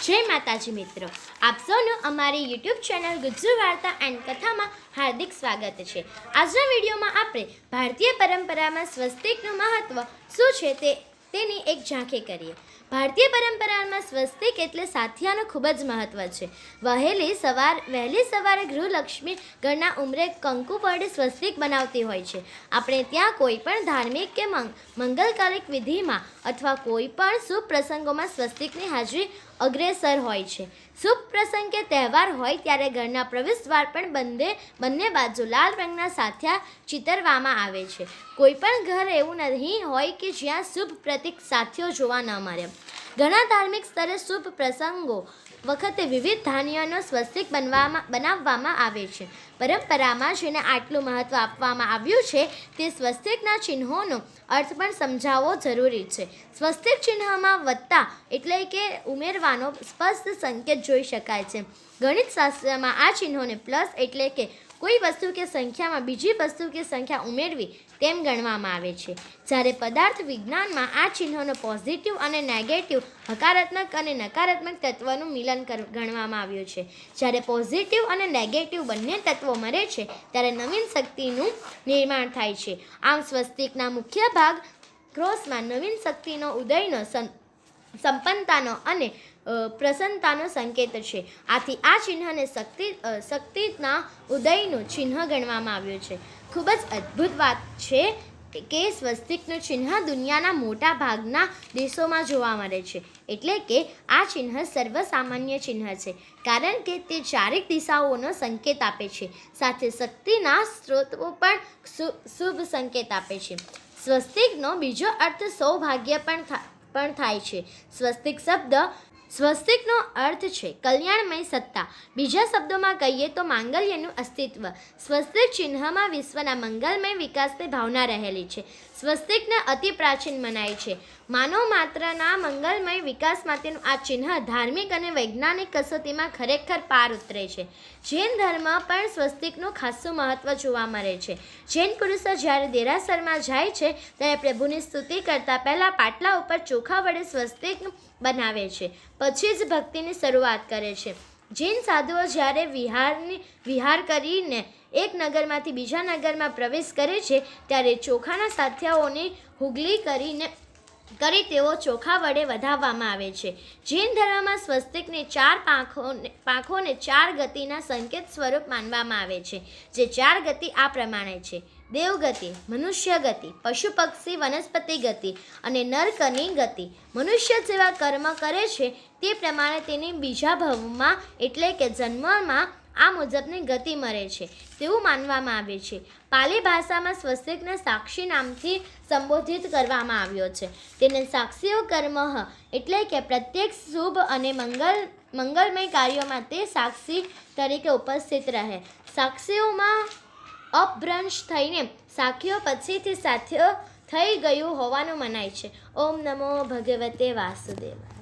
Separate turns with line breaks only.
જય માતાજી મિત્રો. આપ સૌનું અમારી યુટ્યુબ ચેનલ ગુજ્જુ વાર્તા એન્ડ કથામાં હાર્દિક સ્વાગત છે. આજના વિડીયોમાં આપણે ભારતીય પરંપરામાં સ્વસ્તિકનું મહત્ત્વ શું છે તે તેની એક ઝાંખી કરીએ. ભારતીય પરંપરામાં સ્વસ્તિક એટલે સાથિયાનું ખૂબ જ મહત્ત્વ છે. વહેલી સવાર, વહેલી સવારે ગૃહલક્ષ્મી ઘરના ઉમરે કંકુ વડે સ્વસ્તિક બનાવતી હોય છે. આપણે ત્યાં કોઈ પણ ધાર્મિક કે મંગ મંગલકારિક વિધિમાં અથવા કોઈ પણ શુભ પ્રસંગોમાં સ્વસ્તિકની હાજરી અગ્રેસર હોય છે. શુભ પ્રસંગ કે તહેવાર હોય ત્યારે ઘરના પ્રવેશ દ્વાર પણ બંને બંને બાજુ લાલ રંગના સાથિયા ચિતરવામાં આવે છે. કોઈ પણ ઘર એવું નહીં હોય કે જ્યાં શુભ પ્રતીક સાથીઓ જોવા ન મળ્યા ઘણા ધાર્મિક સ્તરે શુભ પ્રસંગો વખતે વિવિધ ધાન્યનો સ્વસ્તિક બનવામાં, બનાવવામાં આવે છે. પરંપરામાં જેને આટલું મહત્ત્વ આપવામાં આવ્યું છે, તે સ્વસ્તિકના ચિહ્નોનો અર્થ પણ સમજાવવો જરૂરી છે. સ્વસ્તિક ચિહ્નમાં વત્તા એટલે કે ઉમેરવાનો સ્પષ્ટ સંકેત જોઈ શકાય છે. ગણિત શાસ્ત્રમાં આ ચિહ્નોને પ્લસ એટલે કે કોઈ વસ્તુ કે સંખ્યામાં બીજી વસ્તુ કે સંખ્યા ઉમેરવી તેમ ગણવામાં આવે છે. જ્યારે પદાર્થ વિજ્ઞાનમાં આ ચિહ્નોનો પોઝિટિવ અને નેગેટિવ હકારાત્મક અને નકારાત્મક તત્વનું મિલન ગણવામાં આવ્યું છે. જ્યારે પોઝિટિવ અને નેગેટિવ બંને તત્વો મળે છે, ત્યારે નવીન શક્તિનું નિર્માણ થાય છે. આમ સ્વસ્તિકના મુખ્ય ભાગ ક્રોસમાં નવીન શક્તિનો ઉદયનો સંપન્નતાનો અને પ્રસન્નતાનો સંકેત છે. આથી આ ચિહ્નને શક્તિ શક્તિના ઉદયનું ચિહ્ન ગણવામાં આવ્યું છે. ખૂબ જ અદ્ભુત વાત છે કે સ્વસ્તિકનું ચિહ્ન દુનિયાના મોટા ભાગના દેશોમાં જોવા મળે છે. એટલે કે આ ચિહ્ન સર્વસામાન્ય ચિહ્ન છે. કારણ કે તે ચારેક દિશાઓનો સંકેત આપે છે. સાથે શક્તિના સ્ત્રોતો પણ શુભ સંકેત આપે છે. સ્વસ્તિકનો બીજો અર્થ સૌભાગ્ય પણ પણ થાય છે. સ્વસ્તિક શબ્દ સ્વસ્તિકનો અર્થ છે કલ્યાણમય સત્તા. બીજા શબ્દોમાં કહીએ તો માંગલ્યનું અસ્તિત્વ. સ્વસ્તિક ચિહ્નમાં વિશ્વના મંગલમય વિકાસની ભાવના રહેલી છે. સ્વસ્તિકને અતિ પ્રાચીન મનાય છે. માનવ માત્રના મંગલમય વિકાસ માટેનું આ ચિહ્ન ધાર્મિક અને વૈજ્ઞાનિક કસોટીમાં ખરેખર પાર ઉતરે છે. જૈન ધર્મ પણ સ્વસ્તિકનું ખાસું મહત્ત્વ જોવા મળે છે. જૈન પુરુષો જ્યારે દેરાસરમાં જાય છે, ત્યારે પ્રભુની સ્તુતિ કરતાં પહેલાં પાટલા ઉપર ચોખા વડે સ્વસ્તિક બનાવે છે. પછી જ ભક્તિની શરૂઆત કરે છે. જૈન સાધુઓ જ્યારે વિહારની, વિહાર કરીને એક નગરમાંથી બીજા નગરમાં પ્રવેશ કરે છે, ત્યારે ચોખાના સાથિયાઓની હુગલી કરીને, કરી તેઓ ચોખા વડે વધાવવામાં આવે છે. જૈન ધર્મમાં સ્વસ્તિકને ચાર પાંખોને પાંખોને ચાર ગતિના સંકેત સ્વરૂપ માનવામાં આવે છે, જે ચાર ગતિ આ પ્રમાણે છે. દેવગતિ, મનુષ્ય ગતિ પશુ પક્ષી વનસ્પતિ ગતિ અને નરકની ગતિ. મનુષ્ય જેવા કર્મ કરે છે તે પ્રમાણે તેની બીજા ભવમાં એટલે કે જન્મમાં આ મુજબની ગતિ મળે છે, તેવું માનવામાં આવે છે. પાલી ભાષામાં સ્વસ્તિકને સાક્ષી નામથી સંબોધિત કરવામાં આવ્યો છે. તેને સાક્ષીઓ કર્મ એટલે કે પ્રત્યેક શુભ અને મંગલ, મંગલમય કાર્યોમાં તે સાક્ષી તરીકે ઉપસ્થિત રહે. સાક્ષીઓમાં અપભ્રંશ થઈને સાખીઓ પછીથી સાથીઓ થઈ ગયું હોવાનું મનાય છે. ઓમ નમો ભગવતે વાસુદેવ